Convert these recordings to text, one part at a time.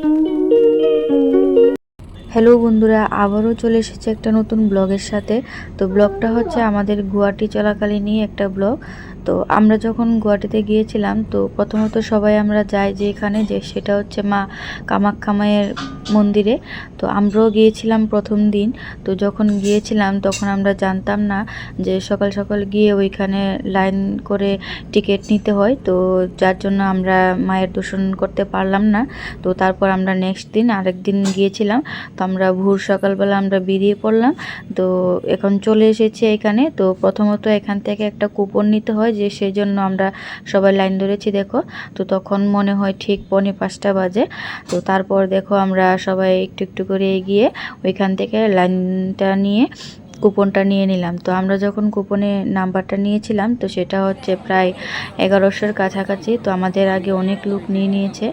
Música hello বন্ধুরা, আবারও চলে এসেছে একটা নতুন ব্লগের সাথে। তো ব্লগটা হচ্ছে আমাদের গুয়াহাটি চলাকালীনই একটা ব্লগ। তো আমরা যখন গুয়াহাটিতে গিয়েছিলাম, তো প্রথমত সবাই আমরা যাই যে এখানে, যে সেটা হচ্ছে মা কামাখ্যা মায়ের মন্দিরে। তো আমরাও গিয়েছিলাম প্রথম দিন। তো যখন গিয়েছিলাম, তখন আমরা জানতাম না যে সকাল সকাল গিয়ে ওইখানে লাইন করে টিকিট নিতে হয়। তো যার জন্য আমরা মায়ের দর্শন করতে পারলাম না। তো তারপর আমরা নেক্সট দিন আরেক দিন গিয়েছিলাম। তো আমরা ভোর সকালবেলা আমরা বেরিয়ে পড়লাম। তো এখন চলে এসেছি এখানে। তো প্রথমত এখান থেকে একটা কুপন নিতে হয় যে সেই জন্য আমরা সবাই লাইন ধরেছি, দেখো। তো তখন মনে হয় ঠিক পনে পাঁচটা বাজে। তো তারপর দেখো আমরা সবাই একটু একটু করে এগিয়ে ওইখান থেকে লাইনটা নিয়ে কুপনটা নিয়ে নিলাম। তো আমরা যখন কুপনে নাম্বারটা নিয়েছিলাম, তো সেটা হচ্ছে প্রায় এগারোশোর কাছাকাছি। তো আমাদের আগে অনেক লোক নিয়ে নিয়েছে।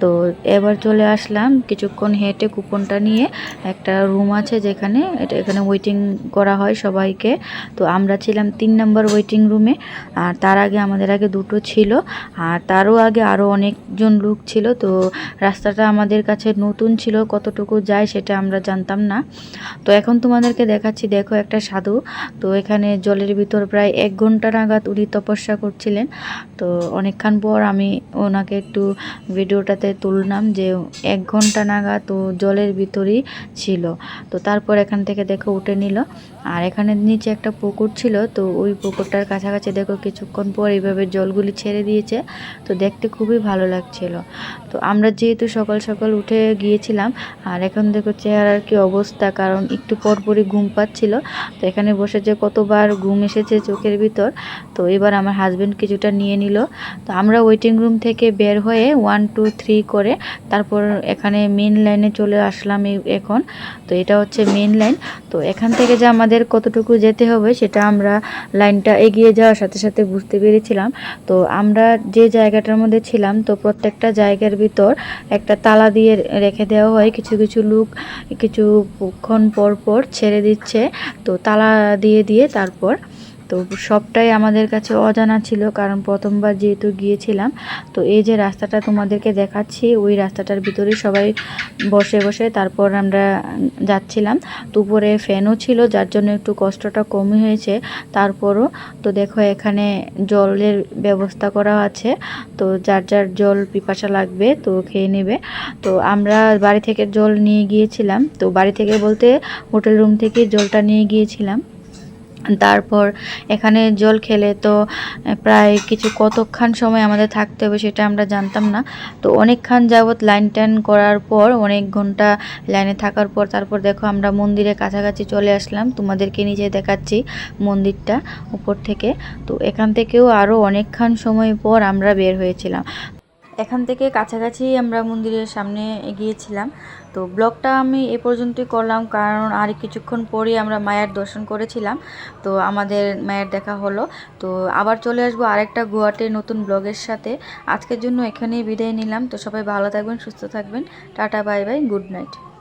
তো এবার চলে আসলাম কিছুক্ষণ হেঁটে কুপনটা নিয়ে একটা রুম আছে যেখানে, এটা এখানে ওয়েটিং করা হয় সবাইকে। তো আমরা ছিলাম তিন নম্বর ওয়েটিং রুমে আর তার আগে আমাদের আগে দুটো ছিল। আর তারও আগে আরও অনেকজন লোক ছিল। তো রাস্তাটা আমাদের কাছে নতুন ছিল, কতটুকু যায় সেটা আমরা জানতাম না। তো এখন তোমাদেরকে দেখাচ্ছি, দেখো একটা সাধু। তো এখানে জলের ভিতর প্রায় এক ঘণ্টা নাগাদ উনি তপস্যা করছিলেন। তো অনেকক্ষণ পর আমি ওনাকে একটু ভিডিওটাতে তুললাম যে এক ঘণ্টা নাগাদ ও জলের ভিতরই ছিল। তো তারপর এখান থেকে দেখো উঠে নিল। আর এখানে নিচে একটা পুকুর ছিল। তো ওই পুকুরটার কাছাকাছি দেখো কিছুক্ষণ পর এইভাবে জলগুলি ছেড়ে দিয়েছে। তো দেখতে খুবই ভালো লাগছিল। তো আমরা যেহেতু সকাল সকাল উঠে গিয়েছিলাম, আর এখন দেখো চেহারার কি অবস্থা, কারণ একটু পরপরই ঘুম পাচ্ছিল। তো এখানে বসে যে কতবার ঘুম এসেছে চোখের ভিতর, তো এবার আমার হাজব্যান্ড কিছুটা নিয়ে নিল। তো আমরা ওয়েটিং রুম থেকে বের হয়ে ওয়ান টু থ্রি করে তারপর এখানে মেন লাইনে চলে আসলাম এখন। তো এটা হচ্ছে মেন লাইন তো এখান থেকে যে আমাদের কতটুকু যেতে হবে সেটা আমরা লাইনটা এগিয়ে যাওয়ার সাথে সাথে বুঝতে পেরেছিলাম। তো আমরা যে জায়গাটার মধ্যে ছিলাম, তো প্রত্যেকটা জায়গার ভিতর একটা তালা দিয়ে রেখে দেওয়া হয়। কিছু কিছু লোক কিছুক্ষণ পর পর ছেড়ে দিচ্ছে। তো তালা দিয়ে দিয়ে তারপর তো সবটাই আমাদের কাছে অজানা ছিল, কারণ প্রথমবার যেহেতু গিয়েছিলাম, তো এই যে রাস্তাটা তোমাদেরকে দেখাচ্ছি, ওই রাস্তাটার ভিতরে সবাই বসে বসে তারপর আমরা যাচ্ছিলাম। তো উপরে ফ্যানও ছিল, যার জন্য একটু কষ্টটা কমই হয়েছে। তারপরও তো দেখো এখানে জলের ব্যবস্থা করা আছে, তো যার যার জল পিপাসা লাগবে তো খেয়ে নেবে। তো আমরা বাড়ি থেকে জল নিয়ে গিয়েছিলাম, তো বাড়ি থেকে বলতে হোটেল রুম থেকে জলটা নিয়ে গিয়েছিলাম। তারপর এখানে জল খেলে তো প্রায় কিছু কতক্ষণ সময় আমাদের থাকতে হবে সেটা আমরা জানতাম না। তো অনেকক্ষণ যাবৎ লাইন টাইন করার পর, অনেক ঘণ্টা লাইনে থাকার পর, তারপর দেখো আমরা মন্দিরের কাছাকাছি চলে আসলাম। তোমাদেরকে নিচে দেখাচ্ছি মন্দিরটা উপর থেকে। তো এখান থেকেও আরও অনেকক্ষণ সময় পর আমরা বের হয়েছিলাম। এখান থেকে কাছাকাছি আমরা মন্দিরের সামনে গিয়েছিলাম তো ব্লগটা আমি এ পর্যন্তই করলাম, কারণ আর কিছুক্ষণ পরেই আমরা মায়ের দর্শন করেছিলাম। তো আমাদের মায়ের দেখা হলো। তো আবার চলে আসব আরেকটা গুয়াহাটির নতুন ব্লগের সাথে। আজকের জন্য এখানেই বিদায় নিলাম। তো সবাই ভালো থাকবেন, সুস্থ থাকবেন। Tata, bye bye, good night.